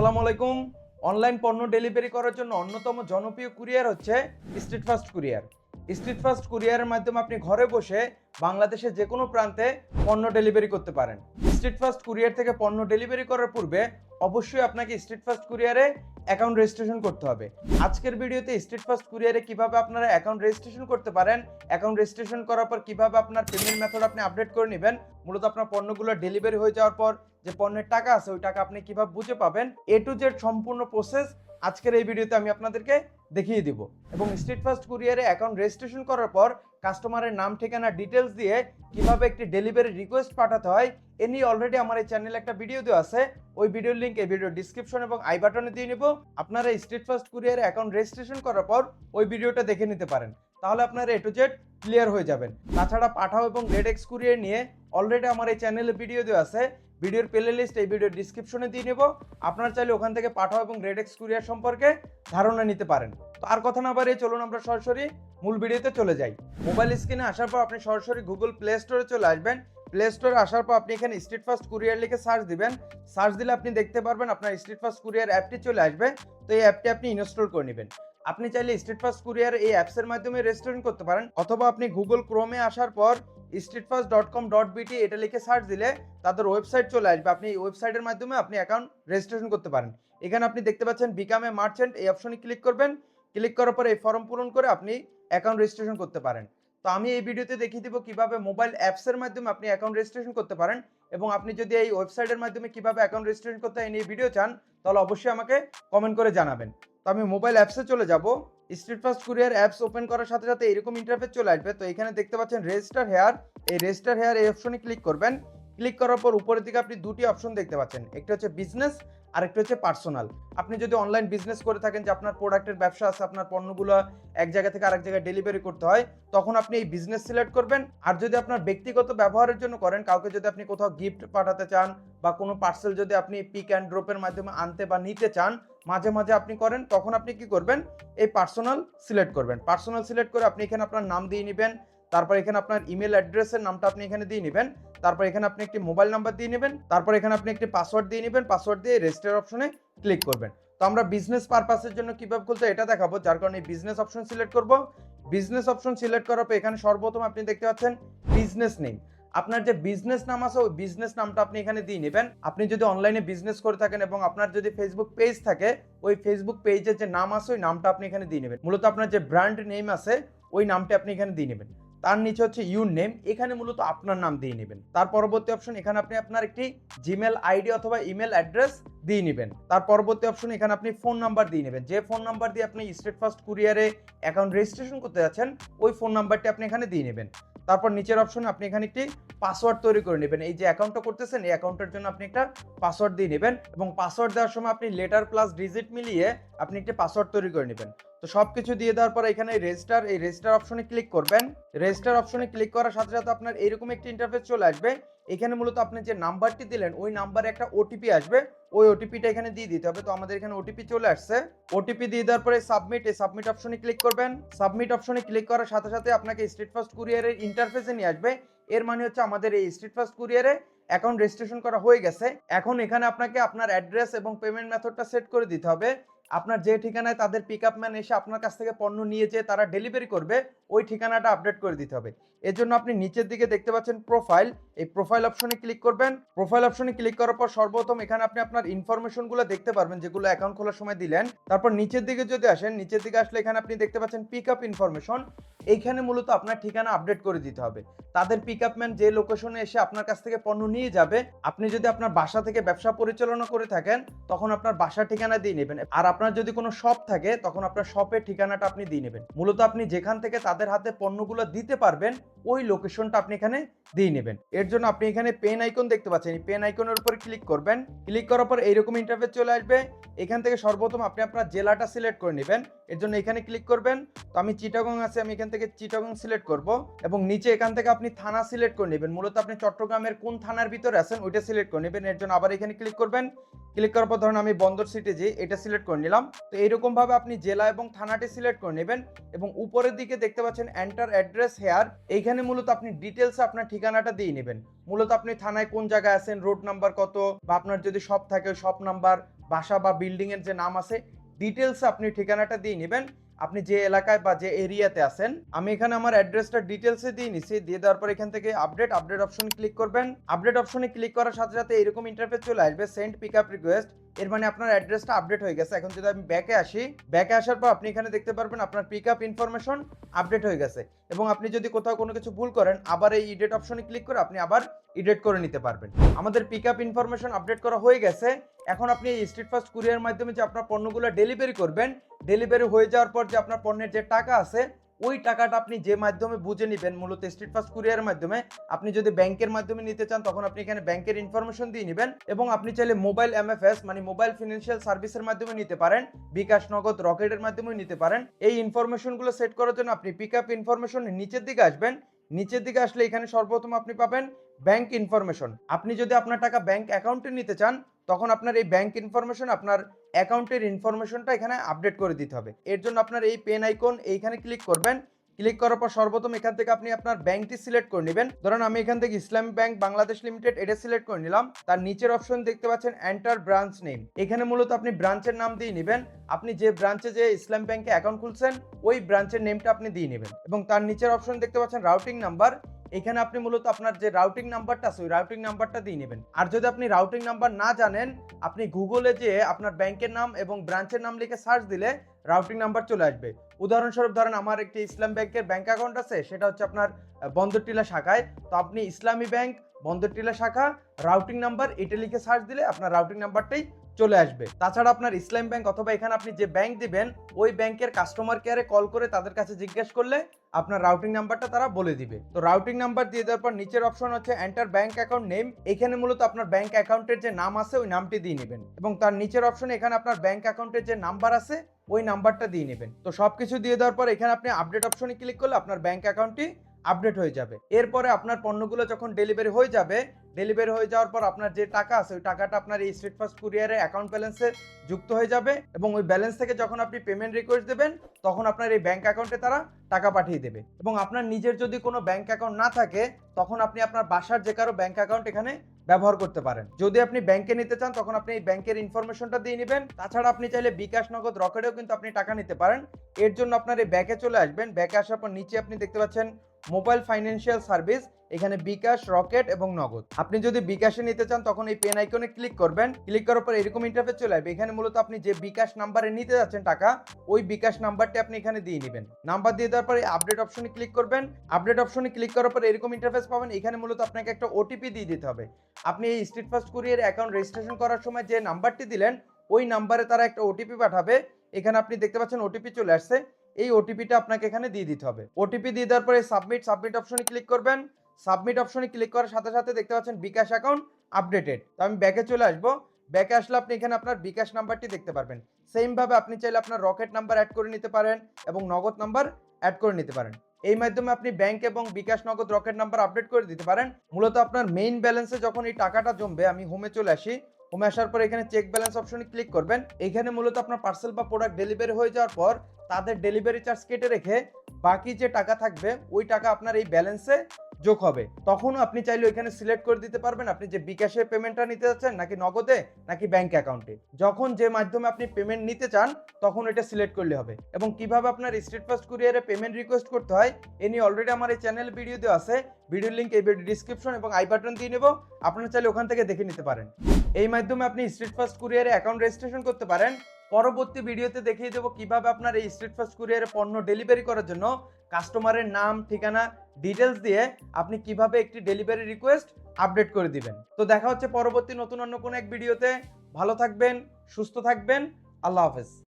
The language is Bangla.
আসসালামু আলাইকুম। অনলাইন পণ্য ডেলিভারি করার জন্য অন্যতম জনপ্রিয় কুরিয়ার হচ্ছে Steadfast courier Steadfast কুরিয়ারের মাধ্যমে আপনি ঘরে বসে বাংলাদেশের যে কোনো প্রান্তে পণ্য ডেলিভারি করতে পারেন। স্ট্রিট ফাস্ট কুরিয়ার থেকে পণ্য ডেলিভারি করার পূর্বে অবশ্যই আপনাকে স্ট্রিট ফাস্ট কুরিয়ারে অ্যাকাউন্ট রেজিস্ট্রেশন করতে হবে। আজকের ভিডিওতে স্ট্রিট ফাস্ট কুরিয়ারে কীভাবে আপনারা অ্যাকাউন্ট রেজিস্ট্রেশন করতে পারেন অ্যাকাউন্ট রেজিস্ট্রেশন করার পর কীভাবে আপনার পেমেন্ট মেথড আপনি আপডেট করে নেবেন, মূলত আপনার পণ্যগুলো ডেলিভারি হয়ে যাওয়ার পর যে পণ্যের টাকা আছে, ওই টাকা আপনি কীভাবে বুঝে পাবেন এ টু জেড সম্পূর্ণ প্রসেস আজকের এই ভিডিওতে আমি আপনাদেরকে দেখিয়ে দিব। এবং স্ট্রিট ফাস্ট কুরিয়ারে অ্যাকাউন্ট রেজিস্ট্রেশন করার পর কাস্টমারের নাম, ঠিকানা ডিটেলস দিয়ে কীভাবে একটি ডেলিভারি রিকোয়েস্ট পাঠাতে হয়, এ নিয়ে অলরেডি আমার এই চ্যানেলে একটা ভিডিও দেওয়া আছে। ওই ভিডিওর লিঙ্ক এই ভিডিও ডিসক্রিপশন এবং আই বাটনে দিয়ে নিব। আপনারা স্ট্রিট ফাস্ট কুরিয়ারে অ্যাকাউন্ট রেজিস্ট্রেশন করার পর ওই ভিডিওটা দেখে নিতে পারেন। তাহলে আপনারা এ টু জেড ক্লিয়ার হয়ে যাবেন। তাছাড়া পাঠাও এবং রেড এক্স কুরিয়ার নিয়ে অলরেডি আমার এই চ্যানেলে ভিডিও দেওয়া আছে। ভিডিওর প্লে লিস্ট এই ভিডিওর ডিসক্রিপশনে দিয়ে নেব। আপনারা চাইলে ওখান থেকে পাঠাও এবং গ্রেড এক্স কুরিয়ার সম্পর্কে ধারণা নিতে পারেন। তো আর কথা না বাড়িয়ে চলুন আমরা সরাসরি মূল ভিডিওতে চলে যাই। মোবাইল স্ক্রিনে আসার পর আপনি সরাসরি গুগল প্লে স্টোরে চলে আসবেন। প্লে স্টোরে আসার পর আপনি এখানে স্ট্রিট ফাস্ট কুরিয়ার লিখে সার্চ দিবেন। সার্চ দিলে আপনি দেখতে পারবেন আপনার স্ট্রিট ফাস্ট কুরিয়ার অ্যাপটি চলে আসবে। তো এই অ্যাপটি আপনি ইনস্টল করে নেবেন। আপনি চাইলে স্ট্রিট ফাস্ট কুরিয়ার এই অ্যাপসের মাধ্যমে রেজিস্ট্রেশন করতে পারেন। অথবা আপনি গুগল ক্রোমে আসার পর Steadfast dot com dot এটা লিখে সার্চ দিলে তাদের ওয়েবসাইট চলে আসবে। আপনি এই ওয়েবসাইটের মাধ্যমে আপনি অ্যাকাউন্ট রেজিস্ট্রেশন করতে পারেন। এখানে আপনি দেখতে পাচ্ছেন বিকামে মার্চেন্ট এই অপশনে ক্লিক করবেন। ক্লিক করার পরে এই ফর্ম পূরণ করে আপনি অ্যাকাউন্ট রেজিস্ট্রেশন করতে পারেন। তো আমি এই ভিডিওতে দেখিয়ে দিব কীভাবে মোবাইল অ্যাপসের মাধ্যমে আপনি অ্যাকাউন্ট রেজিস্ট্রেশন করতে পারেন এবং আপনি যদি এই ওয়েবসাইটের মাধ্যমে কীভাবে অ্যাকাউন্ট রেজিস্ট্রেশন করতে এই ভিডিও চান, তাহলে অবশ্যই আমাকে কমেন্ট করে জানাবেন। তো আমি মোবাইল অ্যাপসে চলে যাব। Steadfast courier apps open করার সাথে সাথে এরকম ইন্টারফেস চলে আসবে। তো এখানে দেখতে পাচ্ছেন রেজিস্টার হেয়ার এই রেজিস্টার হেয়ার এই অপশনে ক্লিক করবেন। ক্লিক করার পর উপরের দিকে আপনি দুটি অপশন দেখতে পাচ্ছেন। একটা হচ্ছে বিজনেস আর একটা হচ্ছে পার্সোনাল আপনি যদি অনলাইন বিজনেস করে থাকেন যে আপনার প্রোডাক্টের ব্যবসা আছে, আপনার পণ্যগুলো এক জায়গা থেকে আরেক জায়গায় ডেলিভারি করতে হয়, তখন আপনি এই বিজনেস সিলেক্ট করবেন। আর যদি আপনার ব্যক্তিগত ব্যবহারের জন্য করেন, কাউকে যদি আপনি কোথাও গিফট পাঠাতে চান বা কোনো পার্সেল যদি আপনি পিক অ্যান্ড ড্রপের মাধ্যমে আনতে বা নিতে চান, মাঝে মাঝে আপনি করেন, তখন আপনি কি করবেন? এই পার্সোনাল সিলেক্ট করবেন। পার্সোনাল সিলেক্ট করে আপনি এখানে আপনার নাম দিয়ে নেবেন তারপর এখানে আপনার ইমেল অ্যাড্রেসের নামটা আপনি এখানে দিয়ে নেবেন। তারপর এখানে আপনি একটি মোবাইল নাম্বার দিয়ে নেবেন। তারপর এখানে আপনি একটি পাসওয়ার্ড দিয়ে নেবেন। পাসওয়ার্ড দিয়ে রেজিস্টার অপশনে ক্লিক করবেন। তো আমরা বিজনেস পারপাসের জন্য কীভাবে খুলতে এটা দেখাবো। যার কারণে বিজনেস অপশন সিলেক্ট করব। বিজনেস অপশন সিলেক্ট করার পর এখানে সর্বপ্রথম আপনি দেখতে পাচ্ছেন বিজনেস নেম আপনার যে বিজনেস নাম আছে, ওই বিজনেস নামটা আপনি এখানে দিয়ে নেবেন। আপনি যদি অনলাইনে বিজনেস করে থাকেন এবং আপনার যদি ফেসবুক পেজ থাকে, ওই ফেসবুক পেজের যে নাম আছে, ওই নামটা আপনি এখানে দিয়ে নেবেন। মূলত আপনার যে ব্র্যান্ড নেম আছে, ওই নামটা আপনি এখানে দিয়ে নেবেন। তার নিচে হচ্ছে ইউর নেম এখানে মূলত আপনার নাম দিয়ে নেবেন। তার পরবর্তী অপশন এখানে আপনি আপনার একটি জিমেল আইডি অথবা ইমেল অ্যাড্রেস দিয়ে নেবেন। তার পরবর্তী অপশন এখানে আপনি ফোন নাম্বার দিয়ে নেবেন। যে ফোন নাম্বার দিয়ে আপনি স্টেট ফার্স্ট কুরিয়ারে অ্যাকাউন্ট রেজিস্ট্রেশন করতে যাচ্ছেন, ওই ফোন নাম্বারটি আপনি এখানে দিয়ে নেবেন। তারপর নিচের অপশনে আপনি এখানে একটি পাসওয়ার্ড তৈরি করে নেবেন। এই যে অ্যাকাউন্টটা করতেছেন, এই অ্যাকাউন্টের জন্য আপনি একটা পাসওয়ার্ড দিয়ে নেবেন এবং পাসওয়ার্ড দেওয়ার সময় আপনি লেটার প্লাস ডিজিট মিলিয়ে আপনি একটি পাসওয়ার্ড তৈরি করে নেবেন। তো সব কিছু দিয়ে দেওয়ার পর এখানে রেজিস্টার এই রেজিস্টার অপশনে ক্লিক করবেন। রেজিস্টার অপশনে ক্লিক করার সাথে সাথে আপনার এরকম একটি ইন্টারফেস চলে আসবে এখানে মূলত আপনি যে নাম্বারটি দিলেন, ওই নাম্বারে একটা ওটিপি আসবে। ওই ওটিপিটা এখানে দিয়ে দিতে হবে। তো আমাদের এখানে ওটিপি চলে আসছে। ওটিপি দিয়ে দেওয়ার পরে সাবমিট এই সাবমিট অপশনে ক্লিক করবেন। সাবমিট অপশনে ক্লিক করার সাথে সাথে আপনাকে স্ট্রিট ফাস্ট কুরিয়ারের ইন্টারফেসে নিয়ে আসবে। এর মানে হচ্ছে আমাদের এই স্ট্রিট ফাস্ট কুরিয়ারে অ্যাকাউন্ট রেজিস্ট্রেশন করা হয়ে গেছে। এখন এখানে আপনাকে আপনার অ্যাড্রেস এবং পেমেন্ট মেথডটা সেট করে দিতে হবে। আপনার যে ঠিকানায় তাদের পিক ম্যান এসে আপনার কাছ থেকে পণ্য নিয়ে যেয়ে তারা ডেলিভারি করবে, ওই ঠিকানাটা আপডেট করে দিতে হবে। এর জন্য আপনি নিচের দিকে দেখতে পাচ্ছেন প্রোফাইল এই প্রোফাইল অপশনে ক্লিক করবেন। প্রোফাইল অপশনে ক্লিক করার পর সর্বপ্রথম এখানে আপনি আপনার ইনফরমেশনগুলো দেখতে পারবেন, যেগুলো অ্যাকাউন্ট খোলার সময় দিলেন। তারপর নিচের দিকে যদি আসেন, নিচের দিকে আসলে এখানে আপনি দেখতে পাচ্ছেন পিক আপ ইনফরমেশন এইখানে মূলত আপনার ঠিকানা আপডেট করে দিতে হবে। তাদের পিক আপ ম্যান যে লোকেশনে এসে আপনার কাছ থেকে পণ্য নিয়ে যাবে, আপনি যদি আপনার বাসা থেকে ব্যবসা পরিচালনা করে থাকেন, তখন আপনার বাসার ঠিকানা দিয়ে নেবেন। আর আপনার যদি কোনো শপ থাকে, তখন আপনার শপের ঠিকানাটা আপনি দিয়ে নেবেন। মূলত আপনি যেখান থেকে তাদের হাতে পণ্যগুলো দিতে পারবেন ওই লোকেশনটা আপনি এখানে দিয়ে নেবেন। এর জন্য আপনি এখানে পেন আইকন দেখতে পাচ্ছেন। এই পেন আইকনের উপর ক্লিক করবেন। ক্লিক করার পর এইরকম ইন্টারফেস চলে আসবে। এখান থেকে সর্বপ্রথম আপনি আপনার জেলাটা সিলেক্ট করে নেবেন। এর জন্য এখানে ক্লিক করবেন। তো আমি চিটাগং আছে, আমি এখান থেকে চিটাগং সিলেক্ট করব এবং নিচে এখান থেকে আপনি থানা সিলেক্ট করে নেবেন। মূলত আপনি চট্টগ্রামের কোন থানার ভিতরে আছেন, ওইটা সিলেক্ট করে নেবেন। এর জন্য আবার এখানে ক্লিক করবেন। ক্লিক করার পর ধরুন আমি বন্দর সিটি যে এটা সিলেক্ট করে নিলাম। তো এইরকম ভাবে আপনি জেলা এবং থানাটি সিলেক্ট করে নেবেন এবং উপরের দিকে দেখতে পাচ্ছেন এন্টার অ্যাড্রেস হেয়ার এইখানে মূলত আপনি ডিটেলস আপনার ঠিকানাটা দিয়ে নেবেন। মূলত আপনি থানায় কোন জায়গায় আছেন রোড নাম্বার কত বা আপনার যদি শপ থাকে শপ নাম্বার বাসা বা বিল্ডিং এর যে নাম আছে ডিটেলস আপনি ঠিকানাটা দিয়ে নেবেন। আপনি যে এলাকায় বা যে এরিয়াতে আছেন, আমি এখানে আমার অ্যাড্রেসটা ডিটেলসে দিয়ে নিছি। দিয়ে দেওয়ার পর এখান থেকে আপডেট আপডেট অপশন ক্লিক করবেন। আপডেট অপশনে ক্লিক করার সাথে সাথে এরকম ইন্টারফেস চলে আসবে সেন্ড পিক আপ রিকোয়েস্ট এর মানে আপনার অ্যাড্রেসটা আপডেট হয়ে গেছে। এখন যদি আমি ব্যাকে আসি ব্যাকে আসার পর আপনি এখানে দেখতে পারবেন আপনার পিক আপ ইনফরমেশন আপডেট হয়ে গেছে। এবং আপনি যদি কোথাও কোনো কিছু ভুল করেন, আবার এই ইডেট অপশনে ক্লিক করে আপনি আবার ইডেট করে নিতে পারবেন। আমাদের পিক আপ ইনফরমেশন আপডেট করা হয়ে গেছে। এখন আপনি এই স্ট্রিট ফাস্ট কুরিয়ার মাধ্যমে যে আপনার পণ্যগুলো ডেলিভারি করবেন ডেলিভারি হয়ে যাওয়ার পর যে আপনার পণ্যের যে টাকা আছে ওই টাকাটা আপনি যে মাধ্যমে বুঝে নেবেন, মূলত স্ট্রিট ফাস্ট কুরিয়ারের মাধ্যমে, আপনি যদি ব্যাংকের মাধ্যমে নিতে চান, তখন আপনি এখানে ব্যাংকের ইনফরমেশন দিয়ে নেবেন এবং আপনি চাইলে মোবাইল এমএফএস মানে মোবাইল ফিনান্সিয়াল সার্ভিসের মাধ্যমে নিতে পারেন, বিকাশ নগদ, রকেটের মাধ্যমে নিতে পারেন। এই ইনফরমেশনগুলো সেট করার জন্য আপনি পিক আপ ইনফরমেশন নিচের দিকে আসবেন। নিচের দিকে আসলে এখানে সর্বপ্রথম আপনি পাবেন ব্যাংক ইনফরমেশন আপনি যদি আপনার টাকা ব্যাংক অ্যাকাউন্টে নিতে চান তখন আপনার এই ব্যাংক ইনফরমেশন আপনার অ্যাকাউন্টের ইনফরমেশনটা এখানে আপডেট করে দিতে হবে। এর জন্য আপনার এই পেন আইকন এইখানে ক্লিক করবেন। ক্লিক করার পর সর্বপ্রথম এখান থেকে আপনি আপনার ব্যাংকটি সিলেক্ট করে নেবেন। ধরুন আমি এখান থেকে ইসলামী ব্যাংক বাংলাদেশ লিমিটেড এটা সিলেক্ট করে নিলাম। তার নিচের অপশন দেখতে পাচ্ছেন এন্টার ব্রাঞ্চ নেম এখানে মূলত আপনি ব্রাঞ্চের নাম দিয়ে নেবেন। আপনি যে ব্রাঞ্চে যে ইসলাম ব্যাংকে অ্যাকাউন্ট খুলছেন, ওই ব্রাঞ্চের নেমটা আপনি দিয়ে নেবেন। এবং তার নিচের অপশন দেখতে পাচ্ছেন রাউটিং নাম্বার এখানে আপনি মূলত আপনার যে রাউটিং নাম্বারটা আছে, ওই রাউটিং নাম্বারটা দিয়ে নেবেন। আর যদি আপনি রাউটিং নাম্বার না জানেন, আপনি গুগলে যে আপনার ব্যাংকের নাম এবং ব্রাঞ্চের নাম লিখে সার্চ দিলে রাউটিং নাম্বার চলে আসবে। উদাহরণস্বরূপ ধরেন, আমার একটি ইসলাম ব্যাংকের ব্যাংক অ্যাকাউন্ট আছে, সেটা হচ্ছে আপনার বন্দরটিলা শাখায়। তো আপনি ইসলামী ব্যাংক বন্দরটিলা শাখা রাউটিং নাম্বার এটা লিখে সার্চ দিলে আপনার রাউটিং নাম্বারটাই চলে আসবে। তাছাড়া আপনার ইসলাম ব্যাংক অথবা এখানে আপনি যে ব্যাংক দিবেন, ওই ব্যাংকের কাস্টমার কেয়ারে কল করে তাদের কাছে জিজ্ঞেস করলে আপনার রাউটিং নাম্বারটা তারা বলে দিবে। তো রাউটিং নাম্বার দিয়ে দেওয়ার পর নিচের অপশন হচ্ছে এন্টার ব্যাংক অ্যাকাউন্ট নেম এখানে মূলত আপনার ব্যাংক অ্যাকাউন্টের যে নাম আছে, ওই নামটি দিয়ে নেবেন। এবং তার নিচের অপশনে এখানে আপনার ব্যাংক অ্যাকাউন্টের যে নাম্বার আছে, ওই নাম্বারটা দিয়ে নেবেন। তো সবকিছু দিয়ে দেওয়ার পর এখানে আপনি আপডেট অপশনে ক্লিক করলে আপনার ব্যাংক অ্যাকাউন্টটি আপডেট হয়ে যাবে। এরপরে আপনার পণ্যগুলো যখন ডেলিভারি হয়ে যাবে ডেলিভারি হয়ে যাওয়ার পর আপনার যে টাকা আছে, ওই টাকাটা আপনার এই স্ট্রিট ফাস্ট কুরিয়ারে অ্যাকাউন্ট ব্যালেন্সে যুক্ত হয়ে যাবে এবং ওই ব্যালেন্স থেকে যখন আপনি পেমেন্ট রিকোয়েস্ট দেবেন, তখন আপনার এই ব্যাংক অ্যাকাউন্টে তারা টাকা পাঠিয়ে দেবে। এবং আপনার নিজের যদি কোনো ব্যাংক অ্যাকাউন্ট না থাকে, তখন আপনি আপনার বাসার যে কারও ব্যাংক অ্যাকাউন্ট এখানে ব্যবহার করতে পারেন। যদি আপনি ব্যাংকে নিতে চান, তখন আপনি এই ব্যাংকের ইনফরমেশনটা দিয়ে নেবেন। তাছাড়া আপনি চাইলে বিকাশ নগদ রকেটেও কিন্তু আপনি টাকা নিতে পারেন। এর জন্য আপনার এই ব্যাকে চলে আসবেন। ব্যাকে আসার পর নিচে আপনি দেখতে পাচ্ছেন মোবাইল ফাইন্যান্সিয়াল সার্ভিস, এখানে বিকাশ, রকেট এবং নগদ। আপনি যদি বিকাশে নিতে চান, তখন এই পেন আইকনে ক্লিক করবেন। ক্লিক করার পর এরকম ইন্টারফেস চলে আসবে। এখানে মূলত আপনি যে বিকাশ নাম্বারে নিতে যাচ্ছেন টাকা, ওই বিকাশ নাম্বারটি আপনি এখানে দিয়ে নেবেন। নাম্বার দিয়ে দেওয়ার পরে আপডেট অপশনে ক্লিক করবেন। আপডেট অপশনে ক্লিক করার পর এরকম ইন্টারফেস পাবেন। এখানে মূলত আপনাকে একটা ওটিপি দিয়ে দিতে হবে। আপনি এই Steadfast courier account registration করার সময় যে নাম্বারটি দিলেন, ওই নাম্বারে তারা একটা ওটিপি পাঠাবে। এখানে আপনি দেখতে পাচ্ছেন ওটিপি চলে আসছে। এই ওটিপিটা আপনাকে এখানে দিয়ে দিতে হবে। ওটিপি দিয়ে দেওয়ার পরে সাবমিট সাবমিট অপশনে ক্লিক করবেন। সাবমিট অপশনে ক্লিক করার সাথে সাথে দেখতে পাচ্ছেন বিকাশ অ্যাকাউন্ট আপডেটেড তো আমি ব্যাকে চলে আসব। ব্যাকে আসলে আপনি এখানে আপনার বিকাশ নাম্বারটি দেখতে পারবেন। সেম ভাবে আপনি চাইলে আপনার রকেট নাম্বার অ্যাড করে নিতে পারেন এবং নগদ নাম্বার অ্যাড করে নিতে পারেন। এই মাধ্যমে আপনি ব্যাংক এবং বিকাশ নগদ রকেট নাম্বার আপডেট করে দিতে পারেন। মূলত আপনার মেইন ব্যালেন্সে যখন এই টাকাটা জমবে, আমি হোমে চলে আসি। হোমে আসার পর এখানে চেক ব্যালেন্স অপশনে ক্লিক করবেন। এখানে মূলত আপনার পার্সেল বা প্রোডাক্ট ডেলিভারি হয়ে যাওয়ার পর তাদের ডেলিভারি চার্জ কেটে রেখে বাকি যে টাকা থাকবে, ওই টাকা আপনার এই ব্যালেন্সে যোগ হবে। তখনও আপনি চাইলে ওইখানে সিলেক্ট করে দিতে পারবেন আপনি যে বিকাশে পেমেন্টটা নিতে যাচ্ছেন নাকি নগদে নাকি ব্যাংক অ্যাকাউন্টে যখন যে মাধ্যমে আপনি পেমেন্ট নিতে চান, তখন এটা সিলেক্ট করলে হবে। এবং কীভাবে আপনার স্ট্রিট ফাস্ট কুরিয়ারে পেমেন্ট রিকোয়েস্ট করতে হয়, এ নিয়ে অলরেডি আমার এই চ্যানেল ভিডিও দেওয়া আছে। ভিডিও লিঙ্ক এই ভিডিও ডিসক্রিপশন এবং আই বাটন দিয়ে নেব। আপনারা চাইলে ওখান থেকে দেখে নিতে পারেন। এই মাধ্যমে আপনি স্ট্রিট ফাস্ট কুরিয়ারে অ্যাকাউন্ট রেজিস্ট্রেশন করতে পারেন। পরবর্তী ভিডিওতে দেখিয়ে দেবো কীভাবে আপনার এই স্ট্রিট ফাস্ট কুরিয়ারে পণ্য ডেলিভারি করার জন্য কাস্টমারের নাম, ঠিকানা ডিটেলস দিয়ে আপনি কীভাবে একটি ডেলিভারি রিকোয়েস্ট আপডেট করে দিবেন। তো দেখা হচ্ছে পরবর্তী নতুন অন্য কোনো এক ভিডিওতে। ভালো থাকবেন, সুস্থ থাকবেন। আল্লাহ হাফেজ।